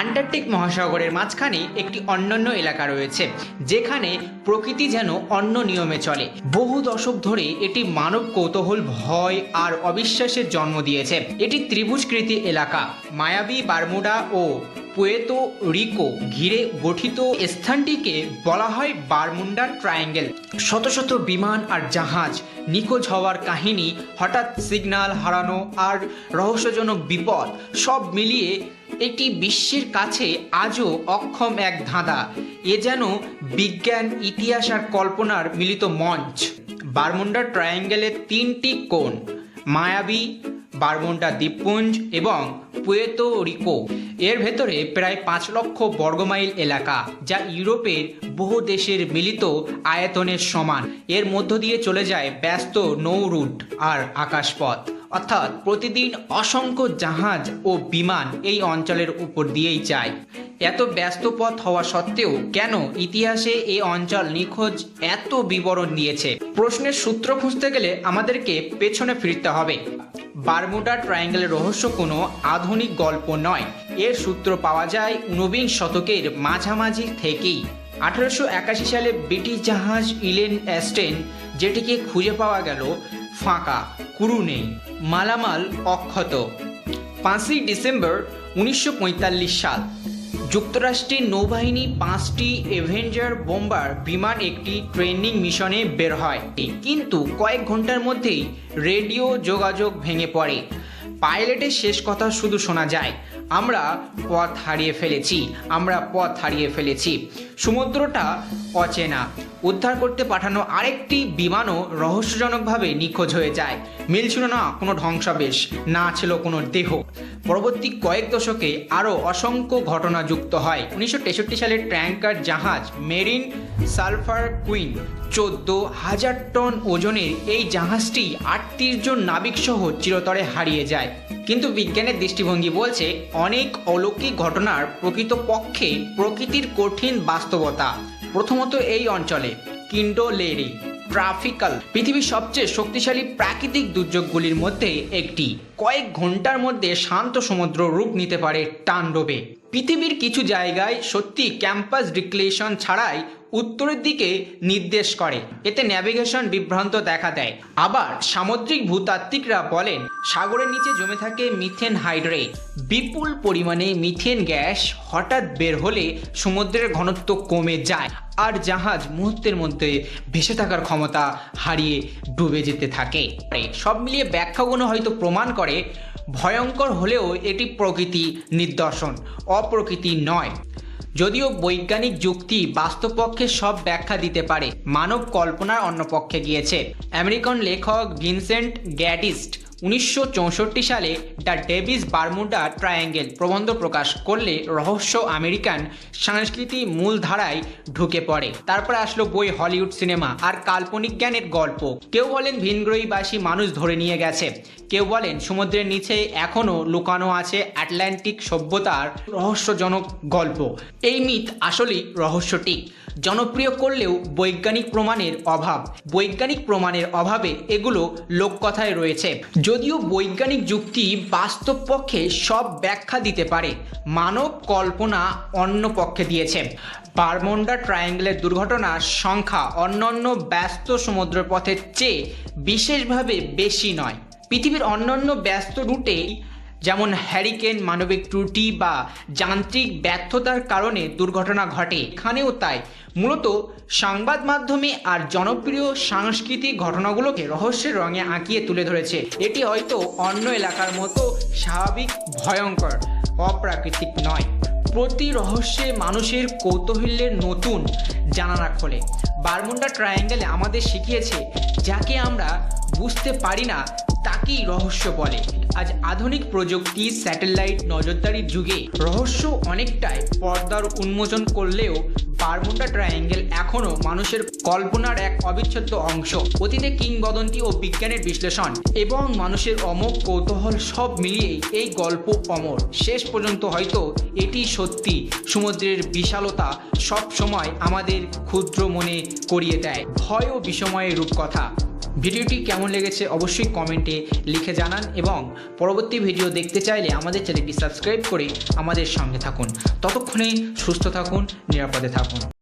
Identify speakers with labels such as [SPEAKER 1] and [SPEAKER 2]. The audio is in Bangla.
[SPEAKER 1] আন্টার্কটিক মহাসাগরের মাঝখানে একটি অন্যান্য এলাকা রয়েছে, যেখানে প্রকৃতি যেন অন্য নিয়মে চলে। বহু দশক ধরে এটি মানব কৌতূহল, ভয় আর অবিশ্বাসের জন্ম দিয়েছে। এটি ত্রিভুজকৃতি এলাকা। মায়াবী বারমুডা ও পুয়েতো রিকো ঘিরে গঠিত স্থানটিকে বলা হয় বারমুন্ডা ট্রায়াঙ্গেল। শত শত বিমান আর জাহাজ নিখোঁজ হওয়ার কাহিনী, হঠাৎ সিগন্যাল হারানো আর রহস্যজনক বিপদ, সব মিলিয়ে এটি বিশ্বের কাছে আজও অক্ষম এক ধাঁধা। এ যেন বিজ্ঞান, ইতিহাস আর কল্পনার মিলিত মঞ্চ। বারমুন্ডা ট্রায়াঙ্গেলের তিনটি কোণ, মায়াবী বারমুন্ডা দ্বীপপুঞ্জ এবং পুয়েতো রিকো। এর ভেতরে প্রায় পাঁচ লক্ষ বর্গমাইল এলাকা, যা ইউরোপের বহু দেশের মিলিত আয়তনের সমান। এর মধ্য দিয়ে চলে যায় ব্যস্ত নৌ রুট আর আকাশপথ। অর্থাৎ প্রতিদিন অসংখ্য জাহাজ ও বিমান এই অঞ্চলের উপর দিয়েই যায়। এত ব্যস্ত পথ হওয়া সত্ত্বেও কেন ইতিহাসে এই অঞ্চল নিখোঁজ এত বিবরণ দিয়েছে? প্রশ্নের সূত্র খুঁজতে গেলে আমাদেরকে পেছনে ফিরতে হবে। বারমুডা ট্রায়াঙ্গেলের রহস্য কোনো আধুনিক গল্প নয়। এর সূত্র পাওয়া যায় ঊনবিংশ শতকের মাঝামাঝি থেকেই। আঠারোশো একাশি সালে ব্রিটিশ জাহাজ ইলেন অ্যাস্টেন যেটিকে খুঁজে পাওয়া গেল ফাঁকা, কুরু নেই, মালামাল অক্ষত। পাঁচই ডিসেম্বর উনিশশো পঁয়তাল্লিশ সাল, যুক্তরাষ্ট্রের নৌবাহিনী পাঁচটি এভেঞ্জার বোম্বার বিমান একটি ট্রেনিং মিশনে বের হয়। কিন্তু কয়েক ঘণ্টার মধ্যেই রেডিও যোগাযোগ ভেঙে পড়ে। পাইলটের শেষ কথা শুধু শোনা যায়, আমরা পথ হারিয়ে ফেলেছি, আমরা পথ হারিয়ে ফেলেছি। সমুদ্রটা অচেনা উদ্ধার করতে পাঠানো আরেকটি বিমানও রহস্যজনকভাবে নিখোঁজ হয়ে যায়। মিল ছিল না কোনো ধ্বংসাবেশ না ছিল কোনো দেহ। পরবর্তী কয়েক দশকে আরও অসংখ্য ঘটনা যুক্ত হয়। উনিশশো তেষট্টি সালের ট্যাঙ্কার জাহাজ মেরিন সালফার কুইন চোদ্দ হাজার টন ওজনের এই জাহাজটি আটত্রিশ জন নাবিকসহ চিরতরে হারিয়ে যায়। কিন্তু বিজ্ঞানের দৃষ্টিভঙ্গি বলছে অনেক অলৌকিক ঘটনার প্রকৃত পক্ষে প্রকৃতির কঠিন বাস্তবতা। প্রথমত এই অঞ্চলে কিন্ডোলেরি ট্রাফিক্যাল পৃথিবীর সবচেয়ে শক্তিশালী প্রাকৃতিক দুর্যোগগুলির মধ্যে একটি। কয়েক ঘণ্টার মধ্যে শান্ত সমুদ্র রূপ নিতে পারে টান্ডবে। পৃথিবীর কিছু জায়গায় সত্যি ক্যাম্পাস ডিক্লেশন ছাড়াই উত্তরের দিকে নির্দেশ করে। এতে ন্যাভিগেশন বিভ্রান্ত দেখা দেয়। আবার সামুদ্রিক ভূতাত্ত্বিকরা বলেন, সাগরের নিচে জমে থাকে মিথেন হাইড্রেট বিপুল পরিমাণে মিথেন গ্যাস হঠাৎ বের হলে সমুদ্রের ঘনত্ব কমে যায় আর জাহাজ মুহূর্তের মধ্যে ভেসে থাকার ক্ষমতা হারিয়ে ডুবে যেতে থাকে। সব মিলিয়ে ব্যাখ্যাগুলো হয়তো প্রমাণ করে, ভয়ঙ্কর হলেও এটি প্রকৃতি নিদর্শন, অপ্রকৃতি নয়। যদিও বৈজ্ঞানিক যুক্তি বাস্তবপক্ষে সব ব্যাখ্যা দিতে পারে, মানব কল্পনার অন্য পক্ষে গিয়েছে। আমেরিকান লেখক ভিনসেন্ট গ্যাটিস্ট উনিশশো চৌষট্টি সালে দ্য ডেভিস বারমুডা ট্রায়াঙ্গেল প্রবন্ধ প্রকাশ করলে রহস্য আমেরিকান সংস্কৃতি মূলধারায় ঢুকে পড়ে। তারপর আসলো বই হলিউড সিনেমা আর কাল্পনিক জ্ঞানের গল্প। কেউ বলেন ভিনগ্রহীবাসী মানুষ ধরে নিয়ে গেছে। কেউ বলেন সমুদ্রের নিচে এখনও লুকানো আছে আটলান্টিক সভ্যতার রহস্যজনক গল্প। এই মিথ আসলেই রহস্যটি। জনপ্রিয় করলেও বৈজ্ঞানিক প্রমাণের অভাব। বৈজ্ঞানিক প্রমাণের অভাবে এগুলো লোককথায় রয়েছে। যদিও বৈজ্ঞানিক যুক্তি বাস্তব পক্ষে সব ব্যাখ্যা দিতে পারে, মানব কল্পনা অন্য পক্ষে দিয়েছে। বারমন্ডা ট্রায়াঙ্গেলের দুর্ঘটনার সংখ্যা অন্যান্য ব্যস্ত সমুদ্রপথের চেয়ে বিশেষভাবে বেশি নয়। পৃথিবীর অন্যান্য ব্যস্ত রুটে যেমন হ্যারিকেন, মানবিক ত্রুটি বা যান্ত্রিক ব্যর্থতার কারণে দুর্ঘটনা ঘটে। এখানেও তাই। মূলত সংবাদ মাধ্যমে আর জনপ্রিয় সাংস্কৃতিক ঘটনাগুলোকে রহস্যের রঙে আঁকিয়ে তুলে ধরেছে। এটি হয়তো অন্য এলাকার মতো স্বাভাবিক, ভয়ঙ্কর, অপ্রাকৃতিক নয়। প্রতি রহস্যে মানুষের কৌতূহলের নতুন জানানা খোলে। বারমুন্ডা ট্রায়াঙ্গেলে আমাদের শিখিয়েছে, যাকে আমরা বুঝতে পারি না, তাকেই রহস্য বলে। আজ আধুনিক প্রযুক্তি স্যাটেলাইট নজরদারির যুগে রহস্য অনেকটাই পর্দার উন্মোচন করলেও বারমুন্ডা ট্রায়াঙ্গেল এখনও মানুষের কল্পনার এক অবিচ্ছেদ্য অংশ। অতীতে কিংবদন্তি ও বিজ্ঞানের বিশ্লেষণ এবং মানুষের অমোক কৌতূহল সব মিলিয়েই এই গল্প অমর। শেষ পর্যন্ত হয়তো এটি সত্যি, সমুদ্রের বিশালতা সব সময় আমাদের ক্ষুদ্র মনে করিয়ে দেয়। ভয় ও বিষময়ের রূপকথা। ভিডিওটি কেমন লেগেছে অবশ্যই কমেন্টে লিখে জানান এবং পরবর্তী ভিডিও দেখতে চাইলে আমাদের চ্যানেলটি সাবস্ক্রাইব করে আমাদের সঙ্গে থাকুন। ততক্ষণে সুস্থ থাকুন, নিরাপদে থাকুন।